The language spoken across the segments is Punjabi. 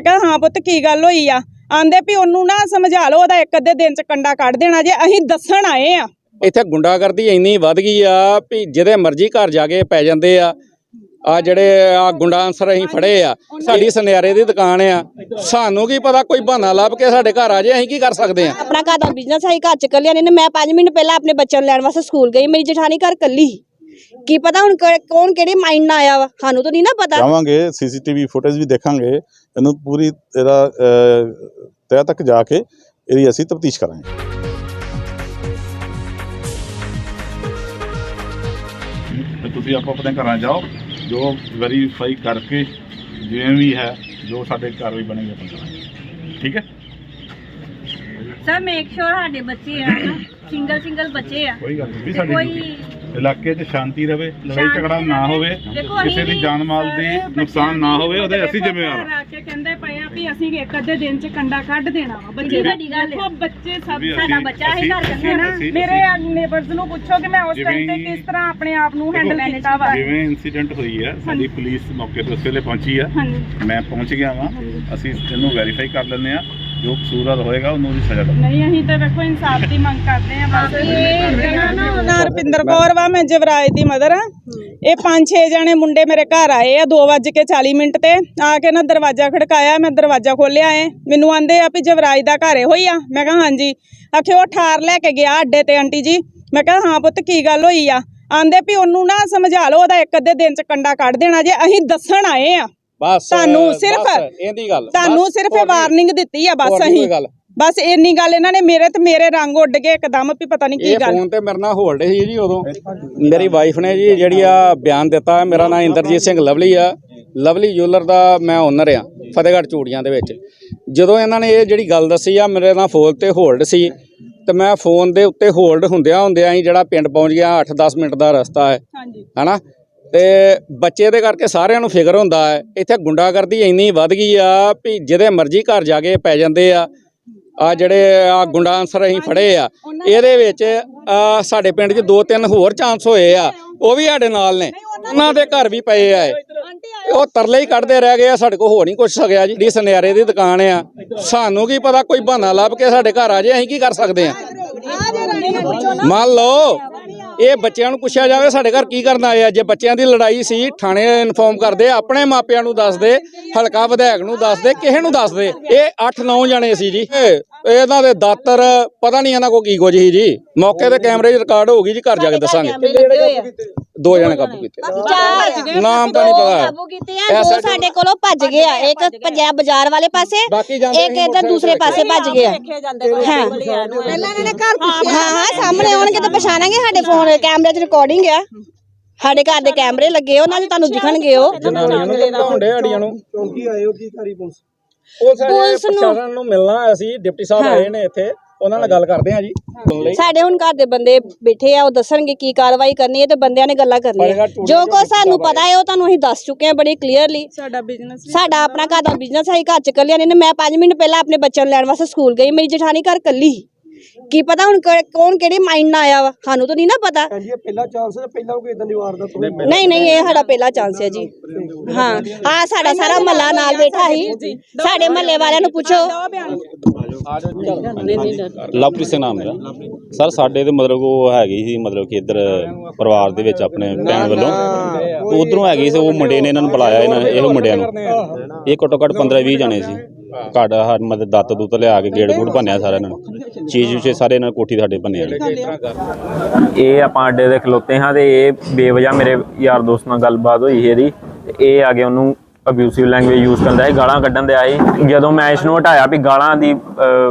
ਮੈਂ ਕਿਹਾ ਹਾਂ ਪੁੱਤ ਕੀ ਗੱਲ ਹੋਈ ਆ? ਆਂਦੇ ਵੀ ਉਹਨੂੰ ਨਾ ਸਮਝਾ ਲਓ ਉਹਦਾ ਇੱਕ ਅੱਧੇ ਦਿਨ ਚ ਕੰਡਾ ਕੱਢ ਦੇਣਾ ਜੇ ਅਸੀਂ ਦੱਸਣ ਆਏ ਆ। ਇੱਥੇ ਗੁੰਡਾਗਰਦੀ ਇੰਨੀ ਵੱਧ ਗਈ ਆ ਵੀ ਜਿਹਦੇ ਮਰਜ਼ੀ ਘਰ ਜਾ ਕੇ ਪੈ ਜਾਂਦੇ ਆ। ਆ ਜਿਹੜੇ ਆ ਗੁੰਡਾ ਅਨਸਰ ਅਸੀਂ ਫੜੇ ਆ ਸਾਡੀ ਸੁਨਿਆਰੇ ਦੀ ਦੁਕਾਨ ਆ। ਸਾਨੂੰ ਕੀ ਪਤਾ ਕੋਈ ਬਹਾਨਾ ਲੱਭ ਕੇ ਸਾਡੇ ਘਰ ਆ ਜੇ ਅਸੀਂ ਕੀ ਕਰ ਸਕਦੇ ਆ? ਆਪਣਾ ਘਰ ਦਾ ਬਿਜ਼ਨਸ ਹੈ ਘਰ ਚ ਕੱਲਿਆਂ ਨੇ ਮੈਂ 5 ਮਿੰਟ ਪਹਿਲਾਂ ਆਪਣੇ ਬੱਚਿਆਂ ਨੂੰ ਲੈਣ ਵਾਸਤੇ ਸਕੂਲ ਗਈ। ਮੇਰੀ ਜਠਾਣੀ ਘਰ ਕੱਲੀ ਸੀ। ਕੀ ਪਤਾ ਹੁਣ ਕ- ਕੌਣ ਕਿਹੜੇ ਮਾਈਂਡ ਨਾਲ ਆਇਆ ਵਾ? ਸਾਨੂੰ ਤਾਂ ਨਹੀਂ ਨਾ ਪਤਾ। ਜਾਵਾਂਗੇ ਸੀਸੀਟੀਵੀ ਫੁਟੇਜ ਵੀ ਦੇਖਾਂਗੇ ਇਹਨੂੰ ਪੂਰੀ ਇਹਦਾ ਅਹ, ਤਹਿ ਤੱਕ ਜਾ ਕੇ ਇਹਦੀ ਅਸੀਂ ਤਫਤੀਸ਼ ਕਰਾਂਗੇ। ਤੇ ਤੁਸੀਂ ਆਪੋ ਆਪਣੇ ਘਰਾਂ ਜਾਓ ਜੋ ਵੈਰੀਫਾਈ ਕਰਕੇ ਜਿਵੇਂ ਵੀ ਹੈ ਜੋ ਸਾਡੇ ਕਾਰਵਾਈ ਬਣੇਗੀ ਆਪਾਂ ਕਰਾਂਗੇ। ਠੀਕ ਹੈ? ਸਰ ਮੇਕ ਸ਼ੋਰ ਸਾਡੇ ਬੱਚੇ ਆ ਨਾ ਸਿੰਗਲ ਸਿੰਗਲ ਬੱਚੇ ਆ। ਕੋਈ ਗੱਲ ਨਹੀਂ ਵੀ ਤੇ ਸਾਡੀ ਕੋਈ duty। ਇਲਾਕੇ 'ਚ ਸ਼ਾਂਤੀ ਰਵੇ ਲੜਾਈ ਝਗੜਾ ਨਾ। ਹੋਵੇ ਕਿਸੇ ਦੀ ਜਾਨ ਮਾਲ ਦੀ ਨੁਕਸਾਨ ਨਾ ਹੋਵੇ ਉਹਦੇ ਅਸੀਂ ਜ਼ਿੰਮੇਵਾਰ ਹਾਂ। ਆ ਕੇ ਕਹਿੰਦੇ ਪਏ ਆ ਵੀ ਅਸੀਂ ਇੱਕ ਅੱਧੇ ਦਿਨ ਚ ਕੰਡਾ ਕੱਢ ਦੇਣਾ ਵਾ ਬੱਚੇ ਵੱਡੀ ਗੱਲ ਦੇਖੋ ਹੈ ਬੱਚੇ ਸਭ ਵੀ ਸਾਡਾ ਅਸੀਂ- ਬੱਚਾ ਹੀ ਅਸੀਂ- ਘਰ ਅਸੀਂ- ਕੱਢਿਆ ਨਾ। ਅਸੀਂ- ਮੇਰੇ ਨੇਬਰਸ ਨੂੰ ਪੁੱਛੋ ਕਿ ਮੈਂ ਉਸ ਜਿਵੇਂ ਟਾਈਮ ਤੇ ਹੀ- ਕਿਸ ਤਰ੍ਹਾਂ ਆਪਣੇ ਆਪ ਨੂੰ ਹੈਂਡਲ manage ਕੀਤਾ ਵਾ। ਜਿਵੇਂ ਇਨਸੀਡੈਂਟ ਹੋਈ ਹੈ ਸਾਡੀ ਪੁਲਿਸ ਮੌਕੇ ਤੇ ਉਸ ਵੇਲੇ ਪਹੁੰਚੀ ਆ। ਮੈਂ ਪਹੁੰਚ ਗਿਆ ਵਾਂ। ਅਸੀਂ ਇਹਨੂੰ ਵੈਰੀਫਾਈ ਕਰ ਲੈਂਦੇ ਆ। ਜੋ ਕਸੂਰਵਾਰ ਹੋਏਗਾ ਉਹਨੂੰ ਦੀ ਸਜ਼ਾ ਦਵਾਂਗੇ ਨਹੀਂ ਅਸੀਂ ਤਾਂ ਵੇਖੋ ਇਨਸਾਫ ਦੀ ਮੰਗ ਕਰਦੇ ਆ ਬਸ। ਇਹ ਨਾ ਰਪਿੰਦਰ ਕੌਰ ਵਾ ਮੈਂ ਜਵਰਾਜ ਦੀ ਮਦਰ ਆ ਇਹ ਪੰਜ ਛੇ ਜਣੇ ਮੁੰਡੇ ਮੇਰੇ ਘਰ ਆਏ ਆ 2:40 ਮਿੰਟ ਤੇ। ਆ ਕੇ ਨਾ ਦਰਵਾਜ਼ਾ ਖੜਕਾਇਆ ਮੈਂ ਦਰਵਾਜ਼ਾ ਖੋਲਿਆ ਏ। ਮੈਨੂੰ ਆਂਦੇ ਆ ਵੀ ਜਵਰਾਜ ਦਾ ਘਰ ਇਹੋ ਹੀ ਆ। ਮੈਂ ਕਿਹਾ ਹਾਂਜੀ। ਆਖੇ ਉਹ ਠਾਰ ਲੈ ਕੇ ਗਿਆ ਅੱਡੇ ਤੇ ਆਂਟੀ ਜੀ। ਮੈਂ ਕਿਹਾ ਹਾਂ ਪੁੱਤ ਕੀ ਗੱਲ ਹੋਈ ਆ? ਆਂਦੇ ਵੀ ਉਹਨੂੰ ਨਾ ਸਮਝਾ ਲਓ ਉਹਦਾ ਇੱਕ ਅੱਧੇ ਦਿਨ ਚ ਕੰਡਾ ਕੱਢ ਦੇਣਾ ਜੇ ਅਸੀਂ ਦੱਸਣ ਆਏ ਆ। ਬਸ ਤੁਹਾਨੂੰ ਸਿਰਫ- ਇਹਦੀ ਗੱਲ ਤੁਹਾਨੂੰ ਸਿਰਫ ਵਾਰਨਿੰਗ ਦਿੱਤੀ ਆ ਬਸ ਅਸੀਂ। ਬਸ ਇੰਨੀ ਗੱਲ ਇਹਨਾਂ ਨੇ ਮੇਰੇ ਤੇ ਮੇਰੇ ਰੰਗ ਉੱਡ ਗਏ ਇੱਕਦਮ ਵੀ ਪਤਾ ਨਹੀਂ ਕੀ ਇਹ ਗੱਲ। ਫੋਨ ਤੇ ਮੇਰੇ ਨਾਲ ਹੋਲਡ ਸੀ ਜੀ ਉਦੋਂ। ਮੇਰੀ ਵਾਈਫ ਨੇ ਜੀ ਜਿਹੜੀ ਆ ਬਿਆਨ ਦਿੱਤਾ ਮੇਰਾ ਨਾਮ ਇੰਦਰਜੀਤ ਸਿੰਘ ਲਵਲੀ ਆ। ਲਵਲੀ ਜੁਐਲਰ ਦਾ ਮੈਂ ਓਨਰ ਆ ਫਤਿਹਗੜ੍ਹ ਚੂੜੀਆਂ ਦੇ ਵਿੱਚ। ਜਦੋਂ ਇਹਨਾਂ ਨੇ ਇਹ ਜਿਹੜੀ ਗੱਲ ਦੱਸੀ ਆ ਮੇਰੇ ਨਾਲ ਫੋਨ ਤੇ ਹੋਲਡ ਸੀ। ਤੇ ਮੈਂ ਫੋਨ ਦੇ ਉੱਤੇ ਹੋਲਡ ਹੁੰਦਿਆਂ ਹੁੰਦਿਆਂ ਹੀ ਜਿਹੜਾ ਪਿੰਡ ਪਹੁੰਚ ਗਿਆ 8-10 ਮਿੰਟ ਦਾ ਰਸਤਾ ਹੈ। ਹਾਂਜੀ। ਹਨਾ? ਤੇ ਬੱਚੇ ਦੇ ਕਰਕੇ ਸਾਰਿਆਂ ਨੂੰ ਫਿਕਰ ਹੁੰਦਾ ਹੈ। ਇੱਥੇ ਗੁੰਡਾਗਰਦੀ ਇੰਨੀ ਵੱਧ ਗਈ ਆ ਵੀ ਜਿਹਦੇ ਮਰਜ਼ੀ ਘਰ ਜਾ ਕੇ ਪੈ ਜਾਂਦੇ ਆ। ਆ ਜਿਹੜੇ ਆ ਗੁੰਡਾ ਅਨਸਰ ਅਸੀਂ ਫੜੇ ਆ ਇਹਦੇ ਵਿੱਚ ਸਾਡੇ ਪਿੰਡ 'ਚ ਦੋ ਤਿੰਨ ਹੋਰ ਚਾਂਸ ਹੋਏ ਆ। ਉਹ ਵੀ ਸਾਡੇ ਨਾਲ ਨੇ। ਉਹਨਾਂ ਦੇ ਘਰ ਵੀ ਪਏ ਆ। ਉਹ ਤਰਲੇ ਹੀ ਕੱਢਦੇ ਰਹਿ ਗਏ ਆ ਸਾਡੇ ਕੋਲ ਹੋ ਨਹੀਂ ਕੁਛ ਸਕਿਆ ਜੀ। ਜਿਹੜੀ ਸੁਨਿਆਰੇ ਦੀ ਦੁਕਾਨ ਆ। ਸਾਨੂੰ ਕੀ ਪਤਾ ਕੋਈ ਬਹਾਨਾ ਲੱਭ ਕੇ ਸਾਡੇ ਘਰ ਆ ਜੇ ਅਸੀਂ ਕੀ ਕਰ ਸਕਦੇ ਆ? ਮੰਨ ਲਓ। ਇਹ ਬੱਚਿਆਂ ਨੂੰ ਪੁੱਛਿਆ ਜਾਵੇ ਸਾਡੇ ਘਰ ਕੀ ਕਰਨ ਆਏ ਆ। ਜੇ ਬੱਚਿਆਂ ਦੀ ਲੜਾਈ ਸੀ, ਥਾਣੇ ਇਨਫੋਰਮ ਕਰਦੇ, ਆਪਣੇ ਮਾਪਿਆਂ ਨੂੰ ਦੱਸਦੇ, ਹਲਕਾ ਵਿਧਾਇਕ ਨੂੰ ਦੱਸਦੇ, ਕਿਸੇ ਨੂੰ ਦੱਸਦੇ। ਇਹ 8-9 ਜਣੇ ਸੀ ਜੀ। ਇਹਨਾਂ ਦੇ ਦਾਤਰ, ਪਤਾ ਨਹੀਂ ਇਹਨਾਂ ਕੋ ਕੀ ਕੁਝ ਸੀ ਜੀ। ਮੌਕੇ ਤੇ ਕੈਮਰੇ 'ਚ ਰਿਕਾਰਡ ਹੋ ਗਈ ਜੀ, ਘਰ ਜਾ ਕੇ ਦੱਸਾਂਗੇ। ਦੋ ਜਣੇ ਕਾਬੂ ਕੀਤੇ। ਚਾਰ ਨਾਮ ਤਾਂ ਨਹੀਂ ਪਤਾ। ਕਾਬੂ ਕੀਤੇ ਆ ਦੋ ਸਾਡੇ ਕੋਲੋਂ ਭੱਜ ਗਏ ਆ। ਇੱਕ ਭੱਜਿਆ ਬਾਜ਼ਾਰ ਵਾਲੇ ਪਾਸੇ ਬਾਕੀ ਜਾਂਦੇ ਇੱਕ ਅਸੀਂ ਇੱਧਰ ਦੂਸਰੇ ਪਾਸੇ ਭੱਜ ਗਿਆ ਹਾਂ। ਹਾਂ ਹਾਂ ਸਾਹਮਣੇ ਆਉਣਗੇ ਤਾਂ ਪਛਾਣਾਂਗੇ ਸਾਡੇ ਫੋਨ। ਕੈਮਰੇ 'ਚ ਰਿਕਾਰਡਿੰਗ ਆ। ਸਾਡੇ ਘਰ ਦੇ ਕੈਮਰੇ ਲੱਗੇ ਉਹਨਾਂ 'ਚ ਤੁਹਾਨੂੰ ਦਿਖਣਗੇ ਉਹ। ਜਨਾਨੀਆਂ ਨੂੰ ਧਮਕਾਉਂਦੇ ਅੜੀਆਂ ਨੂੰ। ਚੌਂਕੀ ਆਏ ਹੋ ਕੀ ਕਰੀ ਪੁਲਿਸ? ਉਹ ਸਾਡੇ ਪੁਲਿਸ ਨੂੰ- ਨੂੰ ਮਿਲਣਾ ਆਇਆ ਸੀ ਡਿਪਟੀ ਸਾਹਿਬ ਆਏ ਨੇ ਇੱਥੇ। ਉਹਨਾਂ ਨਾਲ ਗੱਲ ਕਰਦੇ ਆ ਜੀ। ਸੁਣ ਲਈ। ਸਾਡੇ ਹੁਣ ਘਰ ਦੇ ਬੰਦੇ ਬੈਠੇ ਆ ਉਹ ਦੱਸਣਗੇ ਕੀ ਕਾਰਵਾਈ ਕਰਨੀ ਹੈ ਤੇ ਬੰਦਿਆਂ ਨੇ ਗੱਲਾਂ ਕਰਨੀਆਂ। ਜੋ ਕੋ ਸਾਨੂੰ ਪਤਾ ਹੈ ਉਹ ਤੁਹਾਨੂੰ ਅਸੀਂ ਦੱਸ ਚੁੱਕੇ ਹਾਂ ਬੜੀ ਕਲੀਅਰਲੀ ਸਾਡਾ ਬਿਜ਼ਨਸ ਸਾਡਾ ਆਪਣਾ ਘਰ ਦਾ ਬਿਜ਼ਨਸ ਹੈ ਘਰ ਚ ਕੱਲਿਆਂ ਨੇ। ਮੈਂ 5 ਮਿੰਟ ਪਹਿਲਾਂ ਆਪਣੇ ਬੱਚਿਆਂ ਨੂੰ ਲੈਣ ਵਾਸਤੇ ਸਕੂਲ ਗਈ ਮੇਰੀ ਜਠਾਣੀ ਘਰ ਕੱਲੀ। ਕੀ ਪਤਾ ਹੁਣ ਕੌਣ ਕਿਹੜੇ ਮਾਈਂਡ ਨਾਲ ਆਇਆ ਵਾ ਸਾਨੂੰ ਤਾਂ ਨਹੀਂ ਨਾ ਪਤਾ। ਹਾਂਜੀ ਇਹ ਪਹਿਲਾ ਚਾਂਸ ਹੈ ਪਹਿਲਾਂ ਕੋਈ ਇਦਾਂ ਦੀ ਵਾਰਦਾਤ ਹੋਈ ਨਹੀਂ ਨਹੀਂ ਇਹ ਸਾਡਾ ਪਹਿਲਾ ਚਾਂਸ ਹੈ ਜੀ। ਹਾਂ ਆ ਸਾਡਾ ਸਾਰਾ ਮਹੱਲਾ ਨਾਲ ਬੈਠਾ ਸੀ। ਸਾਡੇ ਮਹੱਲੇ ਵਾਲਿਆਂ ਨੂੰ ਪੁੱਛੋ। ਲਵਪ੍ਰੀਤ ਸਿੰਘ ਨਾਮ ਮੇਰਾ। ਸਰ, ਸਾਡੇ ਤੇ ਮਤਲਬ ਉਹ ਹੈਗੀ ਸੀ, ਮਤਲਬ ਕਿ ਇੱਧਰ ਪਰਿਵਾਰ ਦੇ ਵਿੱਚ ਆਪਣੇ ਭੈਣ ਵੱਲੋਂ। ਉਧਰੋਂ ਹੈਗੀ ਸੀ, ਉਹ ਮੁੰਡੇ ਨੇ ਇਹਨਾਂ ਨੂੰ ਬੁਲਾਇਆ ਇਹਨਾਂ ਨੇ ਮੁੰਡਿਆਂ ਨੂੰ। ਇਹ ਘੱਟੋ ਘੱਟ 15 20 ਜਣੇ ਸੀ। ਘੱਟ, ਹਰ ਮਤਲਬ ਦੱਤ ਦੁੱਤ ਲਿਆ ਕੇ ਗੇੜ ਗੂੜ ਭੰਨਿਆ ਸਾਰਿਆਂ ਨੂੰ। ਚੀਜ਼ ਵਿਚੇ ਸਾਰੇ ਇਹਨਾਂ ਕੋਠੀ ਸਾਡੇ ਭੰਨਿਆ ਇਹ ਆਪਾਂ ਅੱਡੇ ਦੇ ਖਲੋਤੇ ਹਾਂ ਤੇ ਇਹ ਬੇਵਜਾ ਮੇਰੇ ਯਾਰ ਦੋਸਤ ਨਾਲ ਗੱਲਬਾਤ ਹੋਈ ਸੀ ਇਹਦੀ। ਤੇ ਇਹ ਆ ਕੇ ਉਹਨੂੰ ਅਬਿਊਸਿਵ ਲੈਂਗੁਏਜ ਯੂਜ਼ ਕਰਦਾ ਹੈ ਗਾਲਾਂ ਕੱਢਣ ਦੇ ਆਏ ਜਦੋਂ ਮੈਂ ਇਸ ਨੂੰ ਹਟਾਇਆ ਵੀ ਗਾਲਾਂ ਦੀ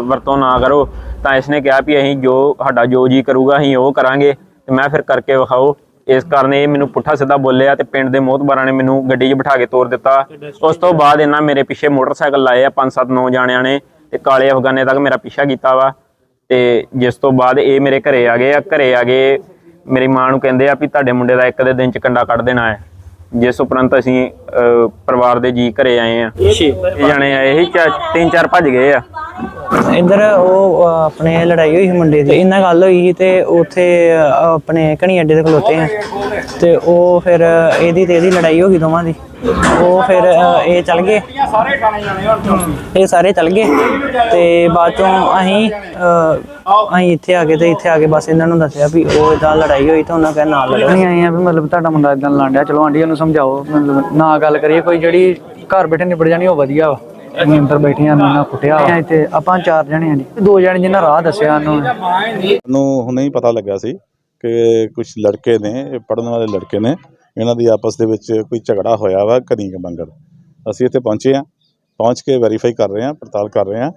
ਵਰਤੋਂ ਨਾ ਕਰੋ, ਤਾਂ ਇਸਨੇ ਕਿਹਾ ਵੀ ਅਸੀਂ ਜੋ, ਸਾਡਾ ਜੋ ਜੀ ਕਰੂਗਾ, ਅਸੀਂ ਉਹ ਕਰਾਂਗੇ। ਤੇ ਮੈਂ ਫਿਰ ਕਰਕੇ ਵਿਖਾਓ। ਇਸ ਕਾਰਨ ਇਹ ਮੈਨੂੰ ਪੁੱਠਾ ਸਿੱਧਾ ਬੋਲਿਆ ਤੇ ਪਿੰਡ ਦੇ ਮੋਹਤਬਾਰਾਂ ਨੇ ਮੈਨੂੰ ਗੱਡੀ 'ਚ ਬਿਠਾ ਕੇ ਤੋਰ ਦਿੱਤਾ। ਉਸ ਤੋਂ ਬਾਅਦ ਇਹਨਾਂ ਮੇਰੇ ਪਿੱਛੇ ਮੋਟਰਸਾਈਕਲ ਲਾਏ ਆ ਪੰਜ ਸੱਤ ਨੌ ਜਾਣਿਆਂ ਨੇ ਤੇ ਕਾਲੇ ਅਫਗਾਨੇ ਤੱਕ ਮੇਰਾ ਪਿੱਛਾ ਕੀਤਾ ਵਾ। ਤੇ ਜਿਸ ਤੋਂ ਬਾਅਦ ਇਹ ਮੇਰੇ ਘਰੇ ਆ ਗਏ ਆ। ਘਰੇ ਆ ਗਏ ਮੇਰੀ ਮਾਂ ਨੂੰ ਕਹਿੰਦੇ ਆ ਵੀ ਤੁਹਾਡੇ ਮੁੰਡੇ ਦਾ ਇੱਕ ਦੇ ਦਿਨ ਚ ਕੰਡਾ ਕੱਢ ਦੇਣਾ ਹੈ। ਜਿਸ ਉਪਰੰਤ ਅਸੀਂ ਅਹ, ਪਰਿਵਾਰ ਦੇ ਜੀ ਘਰੇ ਆਏ ਆ ਜਾਣੇ ਆਏ ਸੀ ਚਾ- ਤਿੰਨ ਚਾਰ ਭੱਜ ਗਏ ਆ। ਇੱਧਰ ਉਹ ਆਪਣੇ ਲੜਾਈ ਹੋਈ ਸੀ ਮੁੰਡੇ ਦੀ। ਇਹਨਾਂ ਗੱਲ ਹੋਈ ਸੀ ਤੇ ਉੱਥੇ ਆਪਣੇ ਘਣੀ ਅੱਡੇ ਤੇ ਖਲੋਤੇ ਆ। ਤੇ ਉਹ ਫਿਰ ਇਹਦੀ ਤੇ ਇਹਦੀ ਲੜਾਈ ਹੋ ਗਈ ਦੋਵਾਂ ਦੀ। ਉਹ ਫਿਰ ਇਹ ਚੱਲ ਗਏ। ਇਹ ਸਾਰੇ ਚੱਲ ਗਏ। ਤੇ ਬਾਅਦ ਚੋਂ ਅਸੀਂ ਅਸੀਂ ਇੱਥੇ ਆ ਗਏ ਤੇ ਇੱਥੇ ਆ ਕੇ ਬਸ ਇਹਨਾਂ ਨੂੰ ਦੱਸਿਆ ਵੀ ਉਹ ਇਦਾਂ ਲੜਾਈ ਹੋਈ ਤਾਂ ਉਹਨਾਂ ਕਹਿੰਦਾ ਨਾਲ ਲੜੋ। ਨਹੀਂ ਆਏ ਆ ਵੀ ਮਤਲਬ ਤੁਹਾਡਾ ਮੁੰਡਾ ਇਦਾਂ ਲੜਿਆ ਚਲੋ ਆਂਟੀ ਨੂੰ ਸਮਝਾਓ। ਮਤਲਬ ਨਾ ਗੱਲ ਕਰੀਏ, ਕੋਈ ਜਿਹੜੀ ਘਰ ਬੈਠੇ ਨਿਬੜ ਜਾਣੀ ਉਹ ਵਧੀਆ ਵਾ। ਅਸੀਂ ਅੰਦਰ ਬੈਠੀਆਂ ਨੂੰ ਨਾ ਕੁੱਟਿਆ ਵਾ। ਇੱਥੇ ਆਪਾਂ ਚਾਰ ਜਣੇ ਆ ਜੀ। ਦੋ ਜਣੇ ਜਿਨ੍ਹਾਂ ਰਾਹ ਦੱਸਿਆ ਉਹਨੂੰ। ਨੂੰ ਹੁਣੇ ਹੀ ਪਤਾ ਲੱਗਾ ਸੀ ਕਿ ਕੁਝ ਲੜਕੇ ਨੇ ਪੜਨ ਵਾਲੇ ਲੜਕੇ ਨੇ ਇਹਨਾਂ ਦੀ ਆਪਸ ਦੇ ਵਿੱਚ ਕੋਈ ਝਗੜਾ ਹੋਇਆ ਵਾ ਕਨੀਕ ਬੰਗਰ ਅਸੀਂ ਇੱਥੇ ਪਹੁੰਚੇ ਆ ਪਹੁੰਚ ਕੇ ਵੈਰੀਫਾਈ ਕਰ ਰਹੇ ਆ ਪੜਤਾਲ ਕਰ ਰਹੇ ਆ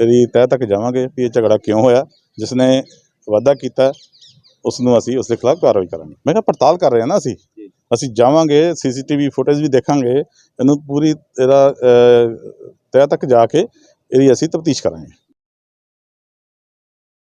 ਇਹਦੀ ਤਹਿ ਤੱਕ ਜਾਵਾਂਗੇ ਵੀ ਇਹ ਝਗੜਾ ਕਿਉਂ ਹੋਇਆ ਜਿਸ ਨੇ ਵਾਅਦਾ ਕੀਤਾ ਉਸ ਨੂੰ ਅਸੀਂ ਉਸ ਦੇ ਖਿਲਾਫ ਕਾਰਵਾਈ ਕਰਾਂਗੇ। ਮੈਂ ਕਿਹਾ ਪੜਤਾਲ ਕਰ ਰਹੇ ਆ ਨਾ ਅਸੀਂ? ਅਸੀਂ ਜਾਵਾਂਗੇ ਸੀਸੀਟੀਵੀ ਫੁਟੇਜ ਵੀ ਦੇਖਾਂਗੇ ਇਹਨੂੰ ਪੂਰੀ ਇਹਦਾ ਅਹ, ਤਹਿ ਤੱਕ ਜਾ ਕੇ ਇਹਦੀ ਅਸੀਂ ਤਫਤੀਸ਼ ਕਰਾਂਗੇ।